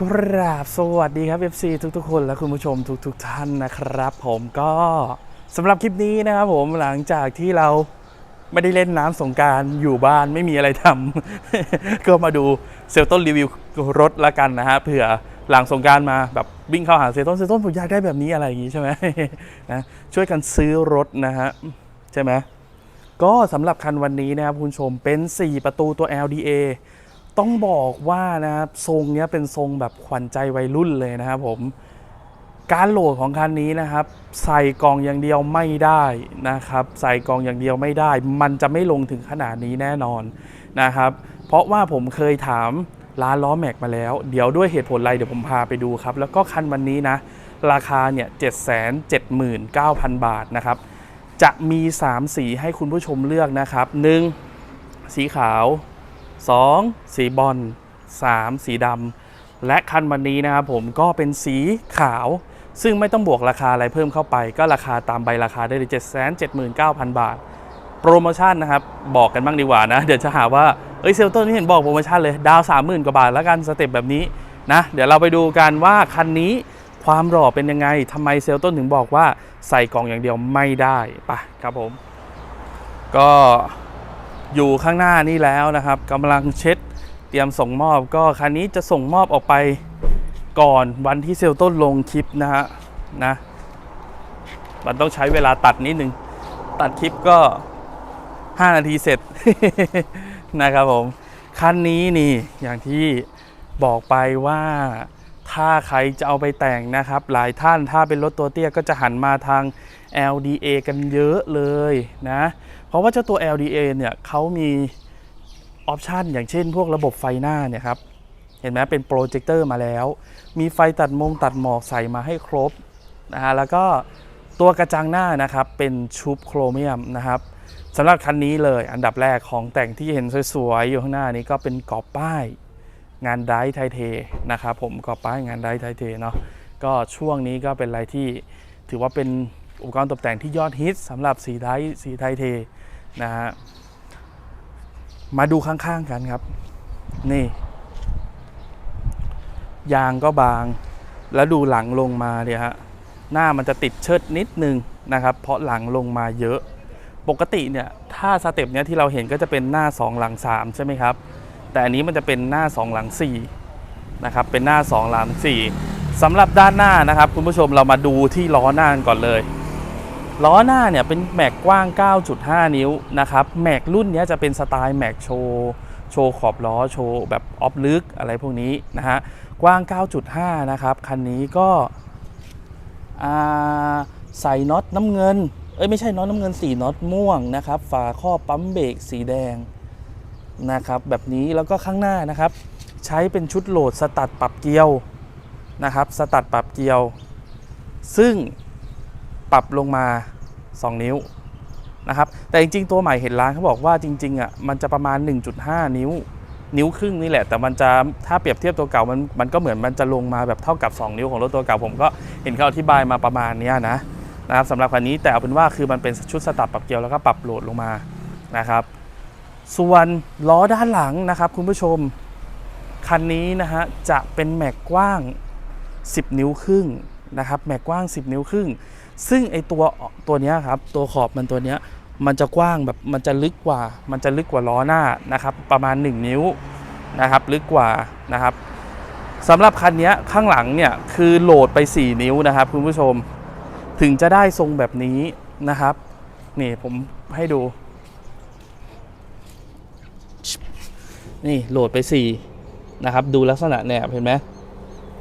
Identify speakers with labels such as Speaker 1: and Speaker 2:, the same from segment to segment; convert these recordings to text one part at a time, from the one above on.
Speaker 1: กราบสวัสดีครับ FC ทุกๆ คนและคุณผู้ชมทุกๆท่านนะครับ ผมก็สำหรับคลิปนี้นะครับผมหลังจากที่เราไม่ได้เล่นน้ำสงการอยู่บ้านไม่มีอะไรทำ ก็มาดูเซลต้นรีวิวรถละกันนะฮะเผื่อหลังสงการมาแบบวิ่งเข้าหาเซลต้นเซลต้นผมอยากได้แบบนี้อะไรอย่างงี้ใช่ไหมนะช่วยกันซื้อรถนะฮะใช่ไหมก็สำหรับคันวันนี้นะครับคุณผู้ชมเป็น 4 ประตูตัว LDA ต้องบอกว่านะครับทรงนี้เป็นทรงแบบขวัญใจวัยรุ่นเลยนะครับผมการโหลดของคันนี้นะครับ ใส่กล่องอย่างเดียวไม่ได้นะครับ ใส่กล่องอย่างเดียวไม่ได้ มันจะไม่ลงถึงขนาดนี้แน่นอนนะครับ เพราะว่าผมเคยถามร้านล้อแม็กมาแล้ว เดี๋ยวด้วยเหตุผลอะไรเดี๋ยวผมพาไปดูครับ แล้วก็คันวันนี้นะ ราคาเนี่ยเจ็ดแสนเจ็ดหมื่นเก้าพันบาทนะครับ จะมี 3 สีให้คุณผู้ชมเลือกนะครับ 1. สีขาว 2. สีบอล 3. สีดำและคันวันนี้นะครับผมก็เป็นสีขาว ซึ่งไม่ต้องบวกราคาอะไรเพิ่มเข้าไป ก็ราคาตามใบราคาได้เลย779,000 บาท โปรโมชั่นนะครับ บอกกันบ้างดีกว่านะ เดี๋ยวจะหาว่า เอ้ยเซลต้นนี่เห็นบอกโปรโมชั่นเลย ดาว 30,000 กว่าบาทแล้วกันสเต็ปแบบนี้นะ เดี๋ยวเราไปดูกันว่าคันนี้ความหล่อเป็นยังไงทำไมเซลต้นถึงบอกว่าใส่กล่องอย่างเดียวไม่ได้ไปะครับผม ก็ อยู่ข้างหน้านี่แล้วนะครับกำลังเช็ดเตรียมส่งมอบก็คันนี้จะส่งมอบออกไปก่อนวันที่เซลต้นลงคลิปนะฮะนะมันต้องใช้เวลาตัดนิดนึง ตัดคลิปก็ 5 นาทีเสร็จนะครับผม คันนี้นี่อย่างที่บอกไปว่าถ้าใครจะเอาไปแต่งนะครับ หลายท่านถ้าเป็นรถตัวเตี้ยก็จะหันมาทาง LDA กันเยอะเลยนะ เพราะว่าเจ้าตัว LDA เนี่ยเขามีออปชันอย่างเช่นพวกระบบไฟหน้าเนี่ยครับ เห็นไหมเป็นโปรเจคเตอร์มาแล้ว มีไฟตัดมงตัดหมอกใส่มาให้ครบนะฮะแล้วก็ตัวกระจังหน้านะครับเป็นชุบโครเมียมนะครับสำหรับคันนี้เลยอันดับแรกของแต่งที่เห็นสวยๆอยู่ข้างหน้านี้ก็เป็นกรอบป้ายงานไดร์ไทเทนะครับผมกรอบป้ายงานไดร์ไทเทเนาะก็ช่วงนี้ก็เป็นอะไรที่ถือว่าเป็น อุปกรณ์ตกแต่งที่ยอดฮิตสำหรับสีไดร์สีไทเทนะฮะมาดูข้างๆกันครับ นี่ ยางก็บาง แล้วดูหลังลงมาเนี่ยฮะหน้ามันจะติดเชิดนิดนึงนะครับ เพราะหลังลงมาเยอะ ปกติเนี่ยถ้าสเต็ปเนี้ยที่เราเห็นก็จะเป็นหน้า 2 หลัง 3 ใช่ไหมครับ แต่อันนี้มันจะเป็นหน้า 2 หลัง4นะครับเป็นหน้า 2 หลัง4สำหรับด้านหน้านะครับ คุณผู้ชมเรามาดูที่ล้อหน้ากันก่อนเลย ล้อหน้าเนี่ยเป็นแม็กกว้าง 9.5 นิ้วนะครับแม็กรุ่นนี้จะเป็นสไตล์แม็กโชว์โชว์ขอบล้อโชว์แบบออฟลึกอะไรพวกนี้นะฮะกว้าง 9.5 นะครับ คันนี้ก็ใส่น็อตน้ำเงิน เอ้ยไม่ใช่น็อตน้ำเงินสีน็อตม่วงนะครับ ฝาครอบปั๊มเบรกสีแดงนะครับแบบนี้แล้วก็ข้างหน้านะครับ ใช้เป็นชุดโหลดสตัดปรับเกียวนะครับ สตัดปรับเกียว ซึ่ง ปรับลงมา 2 นิ้วนะครับแต่จริงๆ ตัวใหม่เห็นร้านเขาบอกว่าจริงๆอะมันจะประมาณ 1.5 นิ้ว นิ้วครึ่งนี่แหละ แต่มันจะถ้าเปรียบเทียบตัวเก่ามันมันก็เหมือนมันจะลงมาแบบเท่ากับ 2 นิ้วของรถตัวเก่าผมก็เห็นเขาอธิบายมาประมาณนี้นะนะครับสำหรับคันนี้แต่เอาเป็นว่าคือมันเป็นชุดสตับปรับเกลียวแล้วก็ปรับโหลดลงมานะครับ ส่วนล้อด้านหลังนะครับ คุณผู้ชมคันนี้นะฮะจะเป็นแม็กกว้าง 10 นิ้วครึ่งนะครับแม็กกว้าง 10 นิ้วครึ่ง ซึ่งไอตัวตัวนี้ครับตัวขอบมันตัวนี้มันจะกว้างแบบมันจะลึกกว่า มันจะลึกกว่าล้อหน้านะครับ ประมาณ 1 นิ้วนะครับ ลึกกว่านะครับสำหรับคันนี้ข้างหลังเนี่ยคือโหลดไป 4 นิ้วนะครับคุณผู้ชมถึงจะได้ทรงแบบนี้นะครับ นี่ผมให้ดู นี่โหลดไป 4 นะครับ ดูลักษณะแหนบเห็นไหม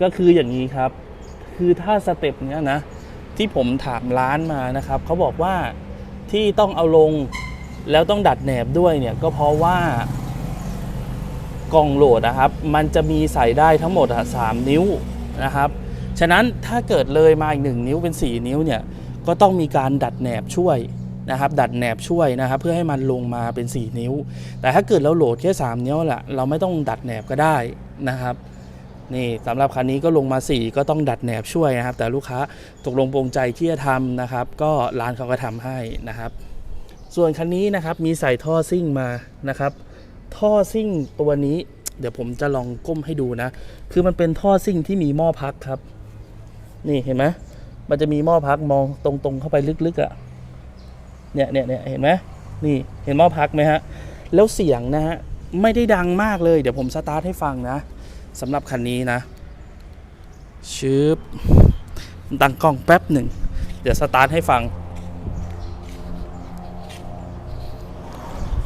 Speaker 1: ก็คืออย่างนี้ครับ คือถ้าสเต็ปเนี้ยนะ ที่ผมถามร้านมานะครับเขาบอกว่าที่ต้องเอาลงแล้วต้องดัดแหนบด้วยเนี่ยก็เพราะว่ากล่องโหลดนะครับ มันจะมีใส่ได้ทั้งหมดสามนิ้วนะครับ ฉะนั้นถ้าเกิดเลยมาอีกหนึ่งนิ้วเป็น 4 นิ้วเนี่ยก็ต้องมีการดัดแหนบช่วยนะครับ ดัดแหนบช่วยนะครับ เพื่อให้มันลงมาเป็น 4 นิ้ว แต่ถ้าเกิดเราโหลดแค่ 3 นิ้วแหละเราไม่ต้องดัดแหนบก็ได้นะครับ นี่สำหรับคันนี้ก็ลงมา 4 ก็ต้องดัดแหนบช่วยนะครับ แต่ลูกค้าตกลงปรงใจที่จะทำนะครับ ก็ร้านเขาก็ทำให้นะครับ ส่วนคันนี้นะครับมีใส่ท่อซิ่งมานะครับ ท่อซิ่งตัวนี้เดี๋ยวผมจะลองก้มให้ดูนะ คือมันเป็นท่อซิ่งที่มีหม้อพักครับ นี่เห็นไหมมันจะมีหม้อพักมองตรงๆเข้าไปลึกๆอะ่ะเนี่ยเนี่ยเนี่ยเห็นไหมนี่เห็นหม้อพักไหมฮะแล้วเสียงนะฮะไม่ได้ดังมากเลย เดี๋ยวผมสตาร์ทให้ฟังนะ สำหรับคันนี้นะชืบดังกล้องแป๊บหนึ่ง เดี๋ยวสตาร์ทให้ฟัง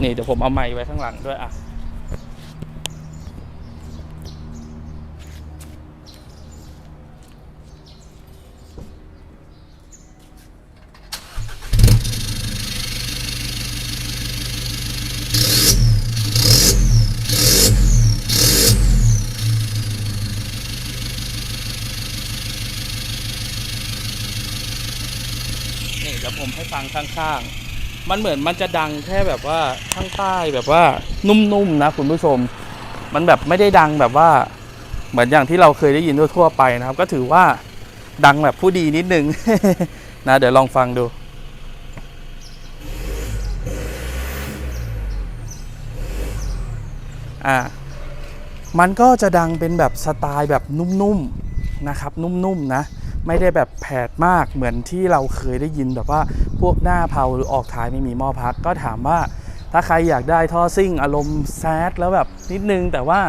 Speaker 1: นี่เดี๋ยวผมเอาไม้ไว้ข้างหลังด้วยอะ นี่เดี๋ยวผมให้ ฟังข้างๆ มันเหมือนมันจะดังแค่แบบว่าข้างใต้แบบว่านุ่มๆนะคุณผู้ชม มันแบบไม่ได้ดังแบบว่าเหมือนอย่างที่เราเคยได้ยินทั่วๆไปนะครับ ก็ถือว่าดังแบบผู้ดีนิดนึงนะเดี๋ยวลองฟังดูอ่ามันก็จะดังเป็นแบบสไตล์แบบนุ่มๆนะครับ นุ่มๆนะ ไม่ได้แบบแผดมากเหมือนที่เราเคยได้ยินแบบว่าพวกหน้าเผาหรือออกท้ายไม่มีหม้อพัก ก็ถามว่าถ้าใครอยากได้ท่อซิ่งอารมณ์แซดแล้วแบบนิดนึงแต่ว่า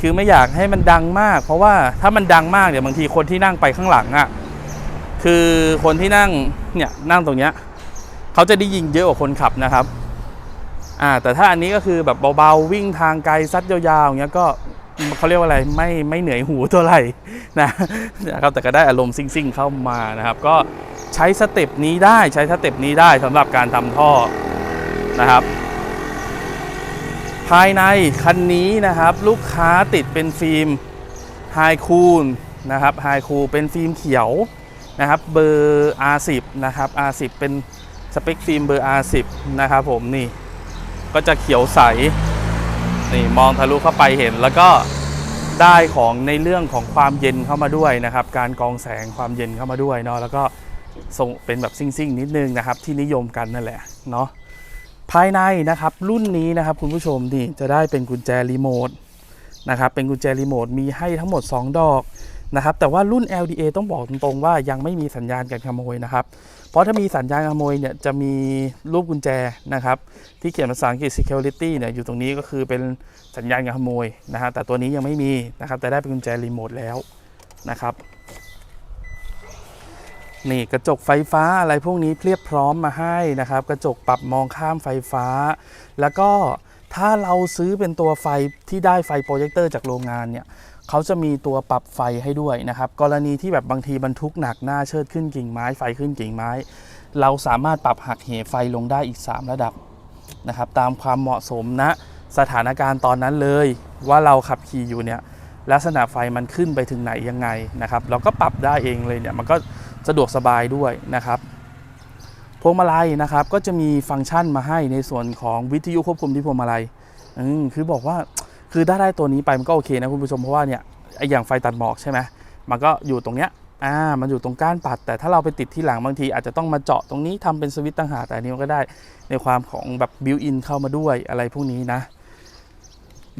Speaker 1: คือไม่อยากให้มันดังมาก เพราะว่าถ้ามันดังมากเดี๋ยวบางทีคนที่นั่งไปข้างหลังอะ่ะคือคนที่นั่งเนี่ยนั่งตรงเนี้ยเขาจะได้ยินเยอะกว่าคนขับนะครับอ่าแต่ถ้าอันนี้ก็คือแบบเบาๆวิ่งทางไกลซัดยาวๆอย่างเงี้ยก็ เขาเรียกว่าอะไรไม่ไม่เหนื่อยหูเท่าไหร่นะนะครับแต่ก็ได้อารมณ์ซิ่งๆเข้ามานะครับ ก็ใช้สเต็ปนี้ได้ใช้สเต็ปนี้ได้สำหรับการทำท่อนะครับ ภายในคันนี้นะครับ ลูกค้าติดเป็นฟิล์มไฮคูลนะครับไฮคูลเป็นฟิล์มเขียวนะครับเบอร์ R10 นะครับ R10 เป็นสเปคฟิล์มเบอร์ R10 นะครับผมนี่ก็จะเขียวใส นี่มองทะลุเข้าไปเห็น แล้วก็ได้ของในเรื่องของความเย็นเข้ามาด้วยนะครับ การกองแสงความเย็นเข้ามาด้วยเนาะแล้วก็ส่งเป็นแบบซิ่งๆนิดนึงนะครับ ที่นิยมกันนั่นแหละเนาะภายในนะครับรุ่นนี้นะครับคุณผู้ชมนี่จะได้เป็นกุญแจรีโมทนะครับเป็นกุญแจรีโมทมีให้ทั้งหมด 2 ดอกนะครับแต่ว่ารุ่น LDA ต้องบอกตรงๆว่ายังไม่มีสัญญาณการขโมยนะครับ ราะถ้ามีสัญญาณขโมยเนี่ยจะมีรูปกุญแจนะครับ ที่เขียนภาษาอังกฤษ security เนี่ยอยู่ตรงนี้ก็คือเป็นสัญญาณการขโมยนะฮะแต่ตัวนี้ยังไม่มีนะครับแต่ได้เป็นกุญแจรีโมทแล้วนะครับนี่กระจกไฟฟ้าอะไรพวกนี้เพียบพร้อมมาให้นะครับ กระจกปรับมองข้ามไฟฟ้า แล้วก็ถ้าเราซื้อเป็นตัวไฟที่ได้ไฟโปรเจคเตอร์จากโรงงานเนี่ย เขาจะมีตัวปรับไฟให้ด้วยนะครับ กรณีที่แบบบางทีบรรทุกหนักหน้าเชิดขึ้นกิ่งไม้ไฟขึ้นกิ่งไม้ เราสามารถปรับหักเหไฟลงได้อีก 3 ระดับนะครับตามความเหมาะสมณสถานการณ์ตอนนั้นเลย ว่าเราขับขี่อยู่เนี่ยลักษณะไฟมันขึ้นไปถึงไหนยังไงนะครับ เราก็ปรับได้เองเลยเนี่ยมันก็สะดวกสบายด้วยนะครับพวงมาลัยนะครับก็จะมีฟังก์ชันมาให้ในส่วนของวิทยุควบคุมที่พวงมาลัยอืมคือบอกว่า คือถ้าได้ตัวนี้ไปมันก็โอเคนะคุณผู้ชมเพราะว่าเนี่ยไออย่างไฟตัดหมอกใช่ไหมมันก็อยู่ตรงเนี้ยอ่ามันอยู่ตรงก้านปัด แต่ถ้าเราไปติดที่หลังบางที อาจจะต้องมาเจาะตรงนี้ทำเป็นสวิตช์ต่างหากแต่อันนี้มันก็ได้ในความของแบบบิวอินเข้ามาด้วยอะไรพวกนี้นะ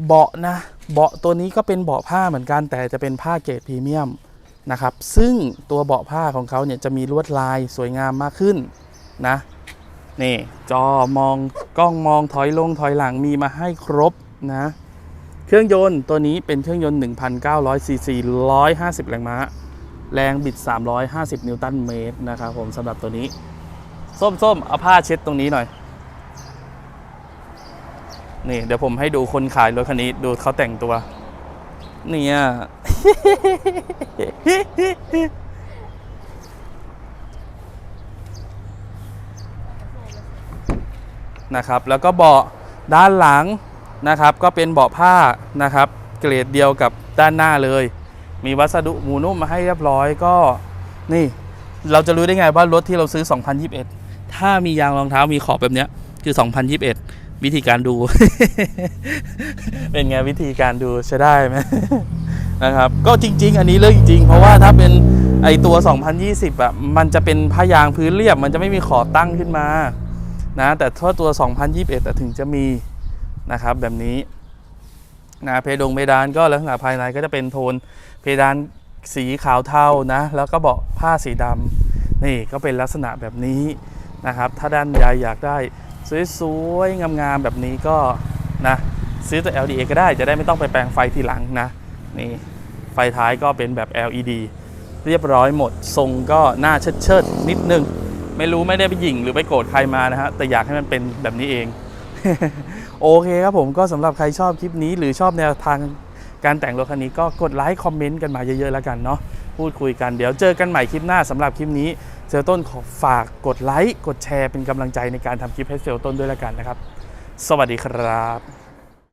Speaker 1: เบาะนะ เบาะตัวนี้ก็เป็นเบาะผ้าเหมือนกันแต่จะเป็นผ้าเกรดพรีเมียมนะครับ ซึ่งตัวเบาะผ้าของเขาเนี่ยจะมีลวดลายสวยงามมากขึ้นนะนี่จอมองกล้องมองถอยลงถอยหลังมีมาให้ครบนะ เครื่องยนต์ตัวนี้เป็นเครื่องยนต์ 1,900ซีซี150 แรงม้า แรงบิด 350 นิวตันเมตรนะครับผมสำหรับตัวนี้ ส้มๆ เอาผ้าเช็ดตรงนี้หน่อย นี่เดี๋ยวผมให้ดูคนขายรถคันนี้ ดูเขาแต่งตัว เนี่ย นะครับ แล้วก็เบาะด้านหลัง นะครับ ก็เป็นเบาะผ้านะครับ เกรดเดียวกับด้านหน้าเลย มีวัสดุหมูนุ่มมาให้เรียบร้อยก็นี่เราจะรู้ได้ไงว่ารถที่เราซื้อ 2021 ถ้ามียางรองเท้ามีขอบแบบเนี้ยคือ 2021 วิธีการดู เป็นไงวิธีการดูใช้ได้ไหมนะครับ ก็จริง ๆ อันนี้เรื่องจริง เพราะว่าถ้าเป็นไอตัว 2020อะมันจะเป็นผ้ายางพื้นเรียบ มันจะไม่มีขอบตั้งขึ้นมานะแต่ถ้าตัว 2021อ่ถึงจะมี นะครับ แบบนี้นะเพดงเพดานก็ลักษณะภายในก็จะเป็นโทนเพดานสีขาวเทานะ แล้วก็เบาะผ้าสีดำนี่ก็เป็นลักษณะแบบนี้นะครับ ถ้าด้านใยอยากได้สวยๆงามๆแบบนี้ก็นะซื้อตัว LDA ก็ได้จะได้ไม่ต้องไปแปลงไฟทีหลังนะนี่ไฟท้ายก็เป็นแบบ LED เรียบร้อยหมด ทรงก็หน้าเชิดๆนิดนึง ไม่รู้ไม่ได้ไปหยิ่งหรือไปโกรธใครมานะฮะแต่อยากให้มันเป็นแบบนี้เอง โอเคครับผมก็สำหรับใครชอบคลิปนี้ หรือชอบแนวทางการแต่งรถคันนี้ก็กดไลค์คอมเมนต์กันมาเยอะๆแล้วกันเนาะพูดคุยกันเดี๋ยวเจอกันใหม่คลิปหน้าสำหรับคลิปนี้เซลต้นขอฝากกดไลค์กดแชร์เป็นกำลังใจในการทำคลิปให้เซลต้นด้วยแล้วกันนะครับ สวัสดีครับ